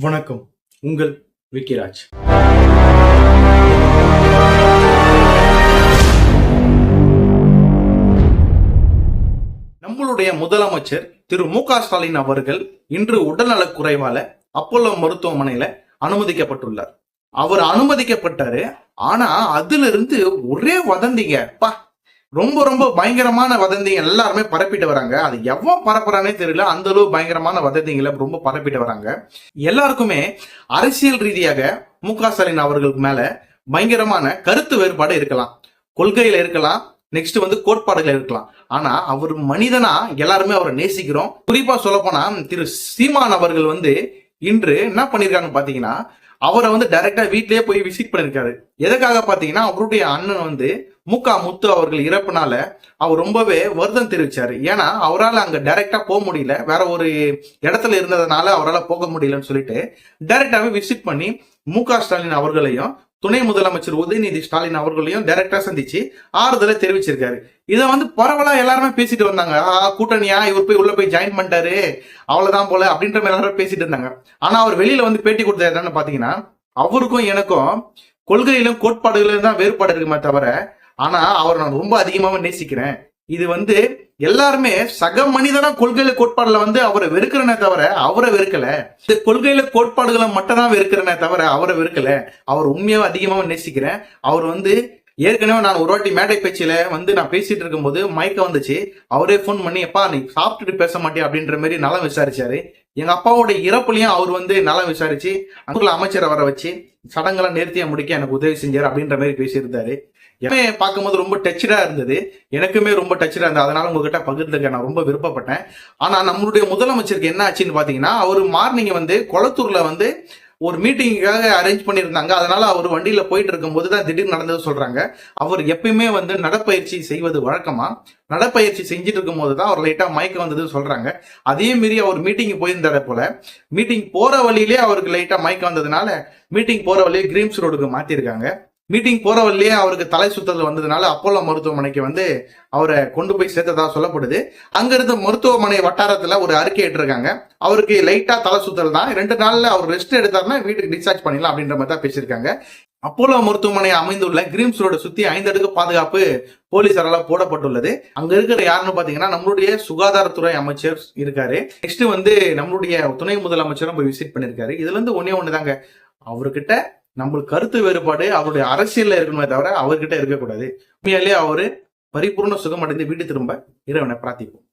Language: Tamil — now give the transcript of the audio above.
வணக்கம். உங்கள் விக்கிராஜ். நம்மளுடைய முதலமைச்சர் திரு மு க ஸ்டாலின் அவர்கள் இன்று உடல்நலக் குறைவால அப்போலோ மருத்துவமனையில அனுமதிக்கப்பட்டுள்ளார். அவர் அனுமதிக்கப்பட்டாரு. ஆனா அதுல இருந்து ஒரே வதந்திங்க. பா ரொம்ப ரொம்ப பயங்கரமான வதந்திங்க எல்லாருமே பரப்பிட்டு வராங்க. அது எவ்வளவு பரப்புறானே தெரியல. அந்த அளவு பயங்கரமான வதந்திங்களை ரொம்ப பரப்பிட்டு வராங்க. எல்லாருக்குமே அரசியல் ரீதியாக மு க ஸ்டாலின் அவர்களுக்கு மேல பயங்கரமான கருத்து வேறுபாடு இருக்கலாம். கொள்கையில இருக்கலாம். நெக்ஸ்ட் வந்து கோட்பாடுகள் இருக்கலாம். ஆனா அவர் மனிதனா எல்லாருமே அவரை நேசிக்கிறோம். குறிப்பா சொல்ல போனா திரு சீமான் அவர்கள் வந்து இன்று என்ன பண்ணிருக்காங்க பாத்தீங்கன்னா அவரை வந்து டைரக்டா வீட்லயே போய் விசிட் பண்ணிருக்காரு. எதுக்காக பாத்தீங்கன்னா அவருடைய அண்ணன் வந்து முக்கா முத்து அவர்கள் இறப்புனால அவர் ரொம்பவே வருத்தம் தெரிவிச்சாரு. ஏன்னா அவரால் அங்க டைரக்டா போக முடியல. வேற ஒரு இடத்துல இருந்ததுனால அவரால் போக முடியலன்னு சொல்லிட்டு டைரக்டாவே விசிட் பண்ணி மு ஸ்டாலின் அவர்களையும் துணை முதலமைச்சர் உதயநிதி ஸ்டாலின் அவர்களையும் டைரக்டா சந்திச்சு ஆறுதலை தெரிவிச்சிருக்காரு. இதை வந்து பரவலா எல்லாருமே பேசிட்டு வந்தாங்க. கூட்டணியா? இவர் போய் உள்ள போய் ஜாயின் பண்ணிட்டாரு. அவ்வளவுதான் போல அப்படின்ற மாதிரி எல்லாரும் பேசிட்டு இருந்தாங்க. ஆனா அவர் வெளியில வந்து பேட்டி கொடுத்தாரு என்னன்னு பாத்தீங்கன்னா அவருக்கும் எனக்கும் கொள்கையிலும் கோட்பாடுகளிலும் தான் வேறுபாடு இருக்குமே தவிர ஆனா அவரை நான் ரொம்ப அதிகமாக நேசிக்கிறேன். இது வந்து எல்லாருமே சக மனிதனா கொள்கையில கோட்பாடுல வந்து அவரை வெறுக்கிறனே தவிர அவரை வெறுக்கல. இந்த கொள்கையில கோட்பாடுகளை மட்டும் தான் வெறுக்கிறனே தவிர அவரை வெறுக்கல. அவர் உண்மையாக அதிகமாக நேசிக்கிறேன். அவர் வந்து ஏற்கனவே நான் ஒரு வாட்டி மேடை பேச்சில வந்து நான் பேசிட்டு இருக்கும்போது மயக்கம் வந்துச்சு. அவரே ஃபோன் பண்ணி எப்பா நீ சாப்பிட்டுட்டு பேச மாட்டியா? அப்படின்ற மாதிரி நலம் விசாரிச்சாரு. எங்க அப்பாவோட இறப்புலையும் அவர் வந்து நலம் விசாரிச்சு அங்குள்ள அமைச்சரை வர வச்சு சடங்கெல்லாம் நிறுத்தியை முடிக்க எனக்கு உதவி செஞ்சார் அப்படின்ற மாதிரி பேசியிருந்தாரு. எப்பவுமே பார்க்கும்போது ரொம்ப டச்சடா இருந்தது. எனக்குமே ரொம்ப டச்சடா இருந்தது. அதனால உங்ககிட்ட பகிர்ந்துக்க நான் ரொம்ப விருப்பப்பட்டேன். ஆனா நம்மளுடைய முதலமைச்சருக்கு என்ன ஆச்சுன்னு பாத்தீங்கன்னா அவர் மார்னிங் வந்து கொளத்தூர்ல வந்து ஒரு மீட்டிங்காக அரேஞ்ச் பண்ணியிருந்தாங்க. அதனால அவர் வண்டியில போயிட்டு இருக்கும்போது தான் திடீர்னு நடந்தது சொல்றாங்க. அவர் எப்பயுமே வந்து நடப்பயிற்சி செய்வது வழக்கமா? நடப்பயிற்சி செஞ்சுட்டு இருக்கும்போது தான் அவர் லைட்டா மயக்கம் வந்தது சொல்றாங்க. அதே மீறி அவர் மீட்டிங் போயிருந்தார போல. மீட்டிங் போற வழியிலே அவருக்கு லைட்டா மயக்கம் வந்ததுனால மீட்டிங் போற வழியே கிரீம்ஸ் ரோடுக்கு மாத்திருக்காங்க. மீட்டிங் போற வழியே அவருக்கு தலை சுத்தல் வந்ததுனால அப்போலோ மருத்துவமனைக்கு வந்து அவரை கொண்டு போய் சேர்த்ததா சொல்லப்படுது. அங்கிருந்து மருத்துவமனை வட்டாரத்துல ஒரு அறிக்கை இட்டிருக்காங்க. அவருக்கு லைட்டா தலை சுத்தல் தான். ரெண்டு நாள்ல அவர் ரெஸ்ட் எடுத்தாருன்னா வீட்டுக்கு டிஸ்சார்ஜ் பண்ணிடலாம் அப்படின்ற மாதிரி தான் பேசியிருக்காங்க. அப்போலோ மருத்துவமனை அமைந்துள்ள கிரீம்ஸ் ரோட சுத்தி ஐந்து அடுக்கு பாதுகாப்பு போலீசாரால போடப்பட்டுள்ளது. அங்க இருக்கிற யாருன்னு பாத்தீங்கன்னா நம்மளுடைய சுகாதாரத்துறை அமைச்சர் இருக்காரு. நெக்ஸ்ட் வந்து நம்மளுடைய துணை முதலமைச்சரும் போய் விசிட் பண்ணிருக்காரு இதுல இருந்து ஒன்னே ஒண்ணுதாங்க. அவர்கிட்ட நம்மளுக்கு கருத்து வேறுபாடு அவருடைய அரசியல்ல இருக்கணுமே தவிர அவர்கிட்ட இருக்கக்கூடாது. உண்மையாலே அவரு பரிபூர்ண சுகம் அடைந்து வீடு திரும்ப இறைவனை பிரார்த்திப்போம்.